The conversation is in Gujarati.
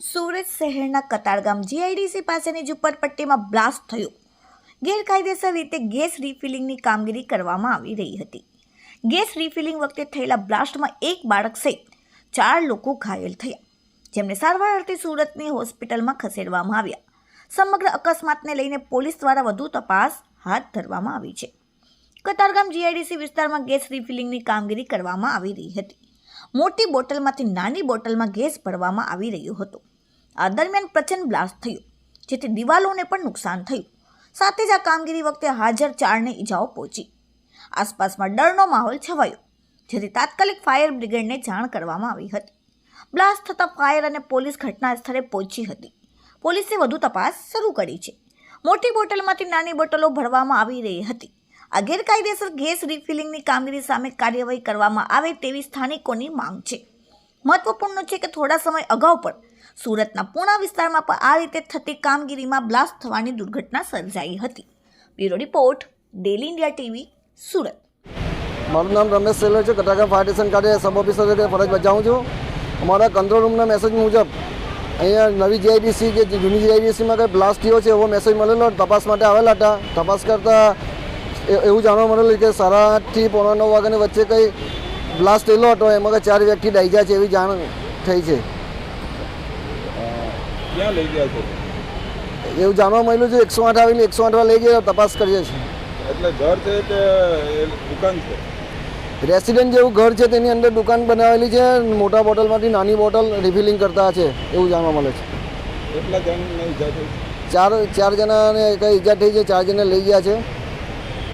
સુરત શહેરના કતારગામ જીઆઈડીસી પાસેની ઝુંપડપટ્ટીમાં બ્લાસ્ટ થયો. ગેરકાયદેસર રીતે ગેસ રિફિલિંગની કામગીરી કરવામાં આવી રહી હતી. ગેસ રિફિલિંગ વખતે થયેલા બ્લાસ્ટમાં એક બાળક સહિત ચાર લોકો ઘાયલ થયા, જેમને સારવાર અર્થે સુરતની હોસ્પિટલમાં ખસેડવામાં આવ્યા. સમગ્ર અકસ્માતને લઈને પોલીસ દ્વારા વધુ તપાસ હાથ ધરવામાં આવી છે. કતારગામ જીઆઈડીસી વિસ્તારમાં ગેસ રિફિલિંગની કામગીરી કરવામાં આવી રહી હતી. મોટી બોટલમાંથી નાની બોટલમાં ગેસ ભરવામાં આવી રહ્યો હતો. આ દરમિયાન પ્રચંડ બ્લાસ્ટ થયો, જેથી દિવાલોને પણ નુકસાન થયું. સાથે જ આ કામગીરી વખતે હાજર ચારને ઈજાઓ પહોંચી. આસપાસમાં ડરનો માહોલ છવાયો, જેથી તાત્કાલિક ફાયર બ્રિગેડને જાણ કરવામાં આવી હતી. બ્લાસ્ટ થતાં ફાયર અને પોલીસ ઘટના સ્થળે પહોંચી હતી. પોલીસે વધુ તપાસ શરૂ કરી છે. મોટી બોટલમાંથી નાની બોટલો ભરવામાં આવી રહી હતી. આ ગેરકાયદેસર ગેસ રિફિલિંગની કામગીરી સામે કાર્યવાહી કરવામાં આવે તેવી સ્થાનિકોની માંગ છે. મહત્વપૂર્ણ છે કે થોડા સમય અગાઉ પણ સુરતના પૂણા વિસ્તારમાં પણ આ રીતે થતી કામગીરીમાં બ્લાસ્ટ થવાની દુર્ઘટના સર્જાઈ હતી. Bureau report daily India TV, Surat. મારું નામ રમેશ સેલર છે કટાકા ફાયર સ્ટેશન ખાતે સબ ઓફિસર તરીકે ફરજ બજાવું છું. અમારા કંટ્રોલ રૂમના મેસેજ મુજબ, અહીંયા નવી જીઆઈડીસી કે જૂની જીઆઈડીસીમાં કંઈ બ્લાસ્ટ થયો છે એવો મેસેજ મળેલો તપાસ માટે આવેલા હતા. તપાસ કરતાં એવું જાણવા મળેલું કે સાડા આઠથી પોણા નવ વાગ્યાની વચ્ચે કંઈ બ્લાસ્ટ થયેલો હતો એમાં કંઈ ચાર વ્યક્તિ ડાઈ છે એવી જાણ થઈ છે. એવું જાણવા મળેલું છે એકસો આઠ આવેલી એકસો આઠમાં લઈ ગયા તપાસ કરીએ છીએ. એટલે ઘર છે કે દુકાન છે? રેસિડેન્ટ જેવું ઘર છે તેની અંદર દુકાન બનાવેલી છે મોટા બોટલમાંથી નાની બોટલ રિફિલિંગ કરતા છે એવું જાણવા મળે છે. કેટલા ચાર ચાર જણાને કંઈ ઈજા થઈ છે ચાર જણા લઈ ગયા છે.